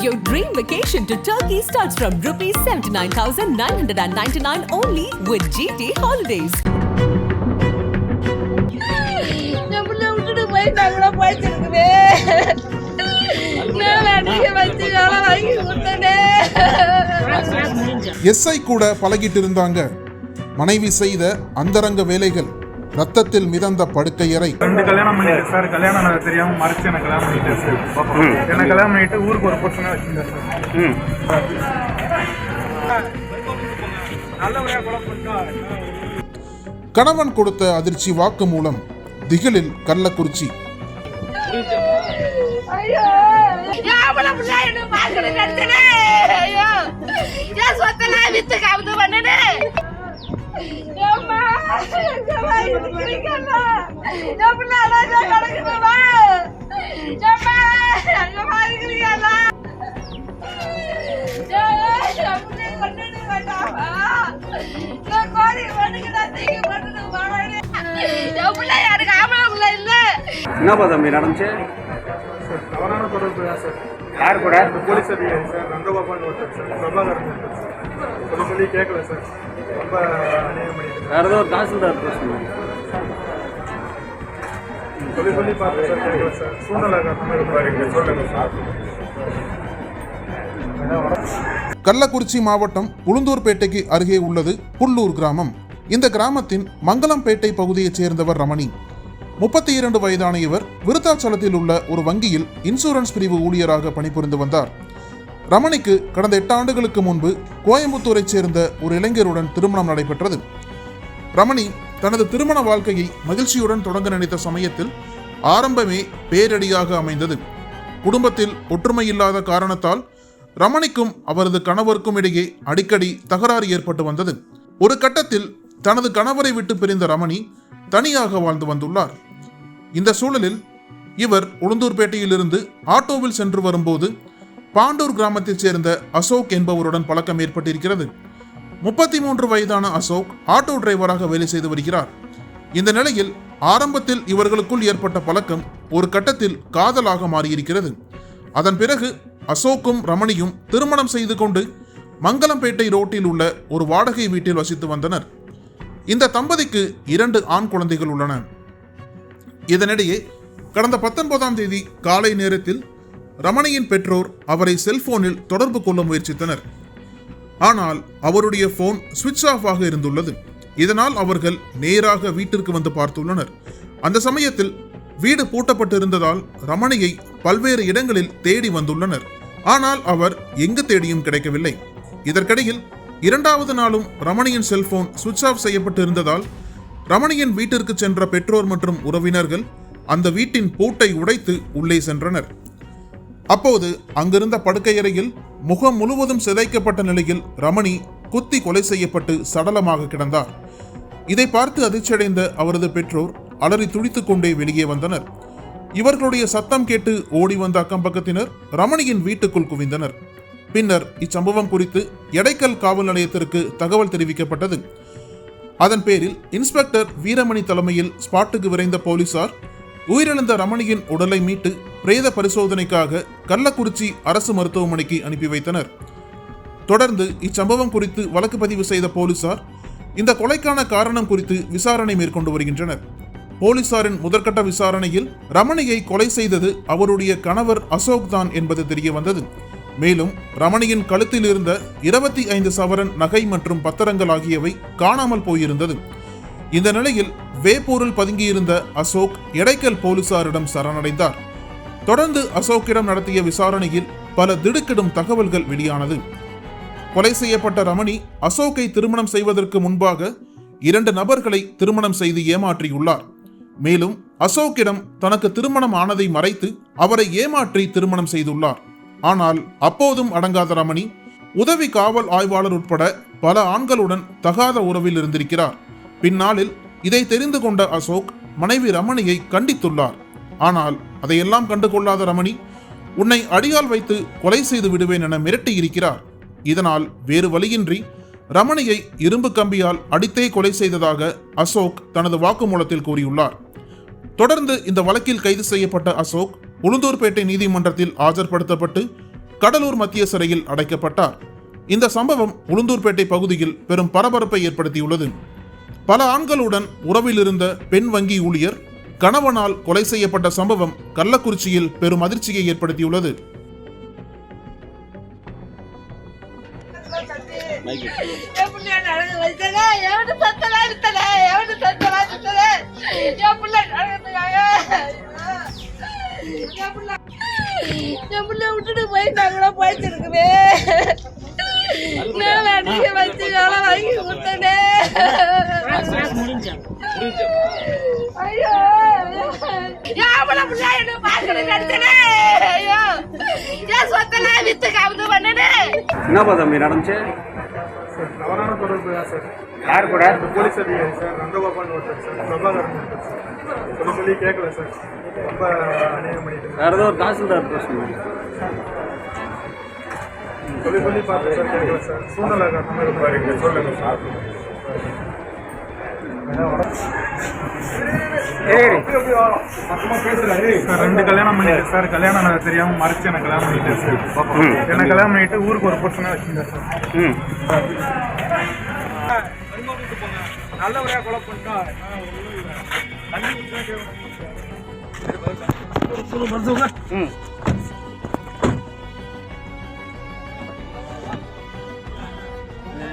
Your dream vacation to Turkey starts from rupees 79,999 only with GT Holidays. SI கூட பழகிட்டு இருந்தாங்க. மனைவி செய்த அந்தரங்க வேலைகள். ரத்தத்தில் மிதந்த படுக்கையறை ரெண்டு கல்யாணம் பண்ணிட்டேன் சார் கல்யாணம் நான் தெரியாம மறைச்சு எனக்கு கல்யாணம் பண்ணிட்டேன் சார். என்ன கல்யாணம் பண்ணிட்டு ஊருக்கு ஒரு பிரச்சனை வச்சிருந்தேன் சார். கணவன் கொடுத்த அதிர்ச்சி வாக்கு மூலம் திகிலில் கள்ளக்குறிச்சி. ஐயோ என்னப்பா தம்பி நடந்துச்சு சார் தவறான தொடர்பு தான் சார் யார் கூட இந்த போலீஸ் அதிகாரி சார் நந்தகோபால் ஒருத்தர் சார் பிரபாகரன் ஒருத்தர் சார் சொல்லி சொல்லி கேட்கல சார். ரொம்ப பண்ணிட்டு வேற ஏதோ ஒரு தாசில்தார் பிரச்சனை சொல்லி சொல்லி பார்த்தேன் சார் கேட்கல சார். சூழ்நிலை காரணமாக சொல்லுங்க சார். கள்ளக்குறிச்சி மாவட்டம் உளுந்தூர்பேட்டைக்கு அருகே உள்ளது புல்லூர் கிராமம். இந்த கிராமத்தின் மங்களம்பேட்டை பகுதியைச் சேர்ந்தவர் ரமணி. முப்பத்தி இரண்டு வயதான இவர் விருத்தாச்சலத்தில் உள்ள ஒரு வங்கியில் இன்சூரன்ஸ் பிரிவு ஊழியராக பணிபுரிந்து வந்தார். ரமணிக்கு கடந்த எட்டு ஆண்டுகளுக்கு முன்பு கோயம்புத்தூரைச் சேர்ந்த ஒரு இளைஞருடன் திருமணம் நடைபெற்றது. ரமணி தனது திருமண வாழ்க்கையை மகிழ்ச்சியுடன் தொடங்க நினைத்த சமயத்தில் ஆரம்பமே பேரடியாக அமைந்தது. குடும்பத்தில் ஒற்றுமை இல்லாத காரணத்தால் ரமணிக்கும் அவரது கணவருக்கும் இடையே அடிக்கடி தகராறு ஏற்பட்டு வந்தது. ஒரு கட்டத்தில் தனது கணவரை விட்டு பிரிந்த ரமணி தனியாக வாழ்ந்து வந்துள்ளார். இந்த சூழலில் இவர் உளுந்தூர்பேட்டையிலிருந்து ஆட்டோவில் சென்று வரும்போது பாண்டூர் கிராமத்தைச் சேர்ந்த அசோக் என்பவருடன் பழக்கம் ஏற்பட்டிருக்கிறது. முப்பத்தி மூன்று வயதான அசோக் ஆட்டோ டிரைவராக வேலை செய்து வருகிறார். இந்த நிலையில் ஆரம்பத்தில் இவர்களுக்குள் ஏற்பட்ட பழக்கம் ஒரு கட்டத்தில் காதலாக மாறியிருக்கிறது. அதன் பிறகு அசோக்கும் ரமணியும் திருமணம் செய்து கொண்டு மங்களம்பேட்டை ரோட்டில் உள்ள ஒரு வாடகை வீட்டில் வசித்து வந்தனர். இந்த தம்பதிக்கு இரண்டு ஆண் குழந்தைகள் உள்ளன. இதனிடையே கடந்த பத்தொன்பதாம் தேதி காலை நேரத்தில் ரமணியின் பெற்றோர் அவரை செல்போனில் தொடர்பு கொள்ள முயற்சித்தனர். ஆனால் அவருடைய போன் சுவிட்ச் ஆஃப் ஆக இருந்துள்ளது. இதனால் அவர்கள் நேராக வீட்டிற்கு வந்து பார்த்துள்ளனர். அந்த சமயத்தில் வீடு பூட்டப்பட்டிருந்ததால் ரமணியை பல்வேறு இடங்களில் தேடி வந்துள்ளனர். ஆனால் அவர் எங்கு தேடியும் கிடைக்கவில்லை. இதற்கிடையில் இரண்டாவது நாளும் ரமணியின் செல்போன் சுவிட்ச் ஆஃப் செய்யப்பட்டு இருந்ததால் ரமணியின் வீட்டிற்கு சென்ற பெற்றோர் மற்றும் உறவினர்கள் அந்த வீட்டின் பூட்டை உடைத்து உள்ளே சென்றனர். அப்போது அங்கிருந்த படுக்கையறையில் முகம் முழுவதும் சிதைக்கப்பட்ட நிலையில் ரமணி குத்தி கொலை செய்யப்பட்டு சடலமாக கிடந்தார். இதை பார்த்து அதிர்ச்சியடைந்த அவரது பெற்றோர் அலறி துடித்துக் கொண்டே வெளியே வந்தனர். இவர்களுடைய சத்தம் கேட்டு ஓடி வந்த அக்கம்பக்கத்தினர் ரமணியின் வீட்டுக்குள் குவிந்தனர். பின்னர் இச்சம்பவம் குறித்து எடைக்கல் காவல் நிலையத்திற்கு தகவல் தெரிவிக்கப்பட்டது. அதன் பேரில் இன்ஸ்பெக்டர் வீரமணி தலைமையில் ஸ்பாட்டுக்கு விரைந்த போலீசார் உயிரிழந்த ரமணியின் உடலை மீட்டு பிரேத பரிசோதனைக்காக கள்ளக்குறிச்சி அரசு மருத்துவமனைக்கு அனுப்பி வைத்தனர். தொடர்ந்து இச்சம்பவம் குறித்து வழக்கு பதிவு செய்த போலீசார் இந்த கொலைக்கான காரணம் குறித்து விசாரணை மேற்கொண்டு வருகின்றனர். போலீசாரின் முதற்கட்ட விசாரணையில் ரமணியை கொலை செய்தது அவருடைய கணவர் அசோக் தான் என்பது தெரிய வந்தது. மேலும் ரமணியின் கழுத்தில் இருந்த இருபத்தி ஐந்து சவரன் நகை மற்றும் பத்திரங்கள் ஆகியவை காணாமல் போயிருந்தது. இந்த நிலையில் வேப்பூரில் பதுங்கியிருந்த அசோக் எடைக்கல் போலீசாரிடம் சரணடைந்தார். தொடர்ந்து அசோக்கிடம் நடத்திய விசாரணையில் பல திடுக்கிடும் தகவல்கள் வெளியானது. கொலை செய்யப்பட்ட ரமணி அசோக்கை திருமணம் செய்வதற்கு முன்பாக இரண்டு நபர்களை திருமணம் செய்து ஏமாற்றியுள்ளார். மேலும் அசோக்கிடம் தனக்கு திருமணம் ஆனதை மறைத்து அவரை ஏமாற்றி திருமணம் செய்துள்ளார். ஆனால் அப்போதும் அடங்காத ரமணி உதவி காவல் ஆய்வாளர் உட்பட பல ஆண்களுடன் தகாத உறவில் இருந்திருக்கிறார். பின்னாளில் இதை தெரிந்து கொண்ட அசோக் மனைவி ரமணியை கண்டித்துள்ளார். ஆனால் அதையெல்லாம் கண்டுகொள்ளாத ரமணி உன்னை அடியால் வைத்து கொலை செய்து விடுவேன் என மிரட்டி இருக்கிறார். இதனால் வேறு வழியின்றி ரமணியை இரும்பு கம்பியால் அடித்தே கொலை செய்ததாக அசோக் தனது வாக்குமூலத்தில் கூறியுள்ளார். தொடர்ந்து இந்த வழக்கில் கைது செய்யப்பட்ட அசோக் உளுந்தூர்பேட்டை நீதிமன்றத்தில் ஆஜர்படுத்தப்பட்டு கடலூர் மத்திய சிறையில் அடைக்கப்பட்டார். இந்த சம்பவம் உளுந்தூர்பேட்டை பகுதியில் பெரும் பரபரப்பை ஏற்படுத்தியுள்ளது. பல ஆண்களுடன் உறவில் இருந்த பெண் வங்கி ஊழியர் கணவனால் கொலை செய்யப்பட்ட சம்பவம் கள்ளக்குறிச்சியில் பெரும் அதிர்ச்சியை ஏற்படுத்தியுள்ளது. விட்டுட்டு பிள்ளைய நடந்து வச்சதே, பண்ணனே. என்னப்பா தம்பி நடந்துச்சு? சார் தவறான தொடர்பு தான் சார். யார் கூட? இந்த போலீஸ் அதிகாரி சார் நந்தகோபால் ஒருத்தர் சார் பிரபாகரன் ஒருத்தர் சார். சொல்லி சொல்லி கேட்கல சார். ரொம்ப அநியாயம் பண்ணிட்டு இருக்காங்க. வேறு ஏதோ ஒரு தாசில்தார் பிரச்சனை சொல்லி சொல்லி பார்த்தேன் சார் கேட்கல சார். சூழ்நிலை. சொல்லுங்க சார் ரெண்டு கல்யாணம் பண்ணிட்டேன் சார் கல்யாணம் நான் தெரியாம மறைச்சு எனக்கு கல்யாணம் பண்ணிட்டேன் சார். என்ன கல்யாணம் பண்ணிட்டு ஊருக்கு ஒரு பிரச்சனை வச்சிருந்தேன் சார். ம். நல்லவரையா கொலை பண்ணிட்டா ம்.